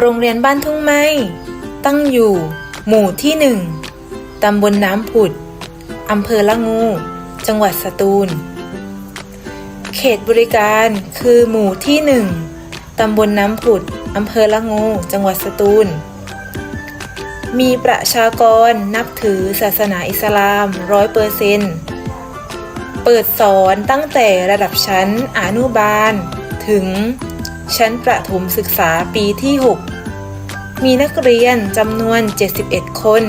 โรงเรียนบ้านทุ่งไม้ ตั้งอยู่ หมู่ที่หนึ่งตำบลน้ำผุด อำเภอละงู จังหวัดสตูล เขตบริการคือหมู่ที่หนึ่งตำบลน้ำผุด อำเภอละงู จังหวัดสตูล มีประชากรนับถือศาสนาอิสลามร้อยเปอร์เซนต์เปิดสอนตั้งแต่ระดับชั้นอนุบาล ถึงชั้นประถมศึกษาปีที่ 6 มีนักเรียนจำนวน 71 คน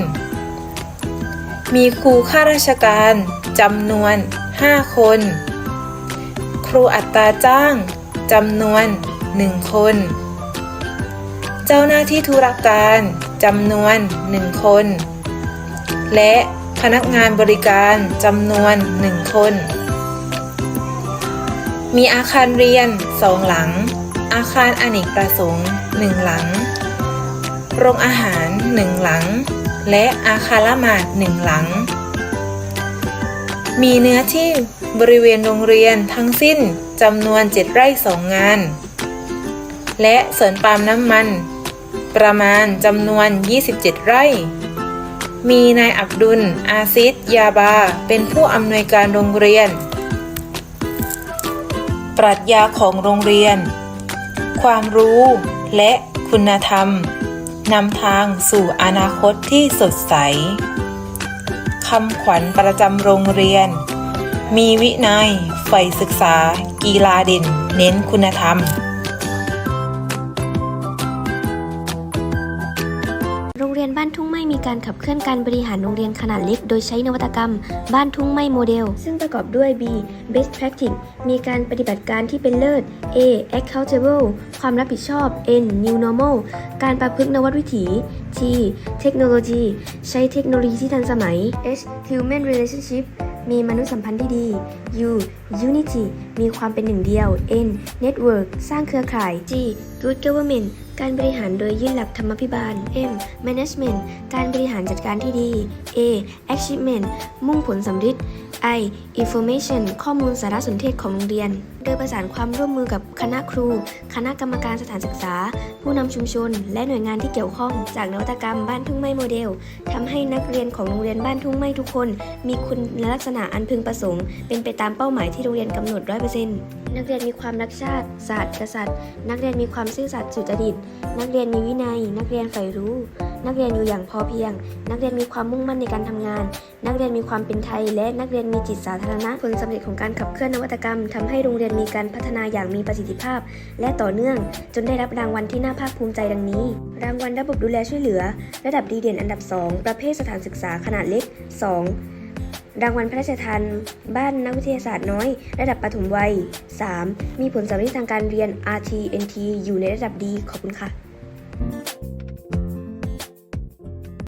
มีครูข้าราชการจำนวน 5 คน ครูอัตราจ้างจำนวน 1 คน เจ้าหน้าที่ธุรการจำนวน 1 คน และพนักงานบริการจำนวน 1 คน มีอาคารเรียน 2 หลัง อาคารอเนกประสงค์ 1 หลัง โรงอาหาร1หลัง และอาคารละหมาด1หลัง มีเนื้อที่บริเวณโรงเรียนทั้งสิ้นจำนวน7ไร่2งาน และสวนปาล์มน้ำมัน ประมาณจำนวน 27 ไร่ มีนายอับดุล อาซิดยาบา เป็นผู้อำนวยการโรงเรียน ปรัชญาของโรงเรียน ความรู้และคุณธรรม นำทางสู่อนาคตที่สดใส คำขวัญประจำโรงเรียน มีวินัยใฝ่ศึกษา กีฬาเด่น เน้นคุณธรรม มีการขับเคลื่อนการบริหารโรงเรียนขนาดเล็ก โดยใช้นวัตกรรม บ้านทุ่งไม้โมเดล ซึ่งประกอบด้วย B best practice มีการปฏิบัติการที่เป็นเลิศ A accountable ความรับผิดชอบ N new normal การประพฤตินวัตวิถี T เทคโนโลยี ใช้เทคโนโลยีที่ทันสมัย H human relationship มีมนุษยสัมพันธ์ที่ดี U unity มีความเป็นหนึ่งเดียว N network สร้างเครือข่าย G good government การบริหารโดยยื่นหลักธรรมพิบาล M management การบริหารจัดการที่ดี A achievement มุ่งผลสำเร็จ I information ข้อมูลสารสนเทศของโรงเรียน โดยประสานความร่วมมือกับคณะครู คณะกรรมการสถานศึกษา ผู้นำชุมชน และหน่วยงานที่เกี่ยวข้อง จากนวัตกรรมบ้านทุ่งไม้โมเดลทำให้นักเรียนของโรงเรียนบ้านทุ่งไม้ทุกคน มีคุณลักษณะอันพึงประสงค์ เป็นไปตามเป้าหมายที่โรงเรียนกำหนด 100%นักเรียนมีความรักชาติศาสตร์กษัตริย์ นักเรียนมีความซื่อสัตย์สุจริต นักเรียนมีวินัย นักเรียนใฝ่รู้ นักเรียนอยู่อย่างพอเพียง นักเรียนมีความมุ่งมั่นในการทำงาน นักเรียนมีความเป็นไทย และนักเรียนมีจิตสาธารณะ ผลสำเร็จของการขับเคลื่อนนวัตกรรมทำให้โรงเรียนมีการพัฒนาอย่างมีประสิทธิภาพ และต่อเนื่อง จนได้รับรางวัลที่น่าภาคภูมิใจดังนี้ รางวัลระบบดูแลช่วยเหลือ ระดับดีเด่นอันดับ 2 ประเภทสถานศึกษาขนาดเล็ก 2รางวัลพระราชทานบ้านนักวิทยาศาสตร์น้อย ระดับปฐมวัย 3. มีผลสำเร็จทางการเรียน RT NT อยู่ในระดับดี ขอบคุณค่ะ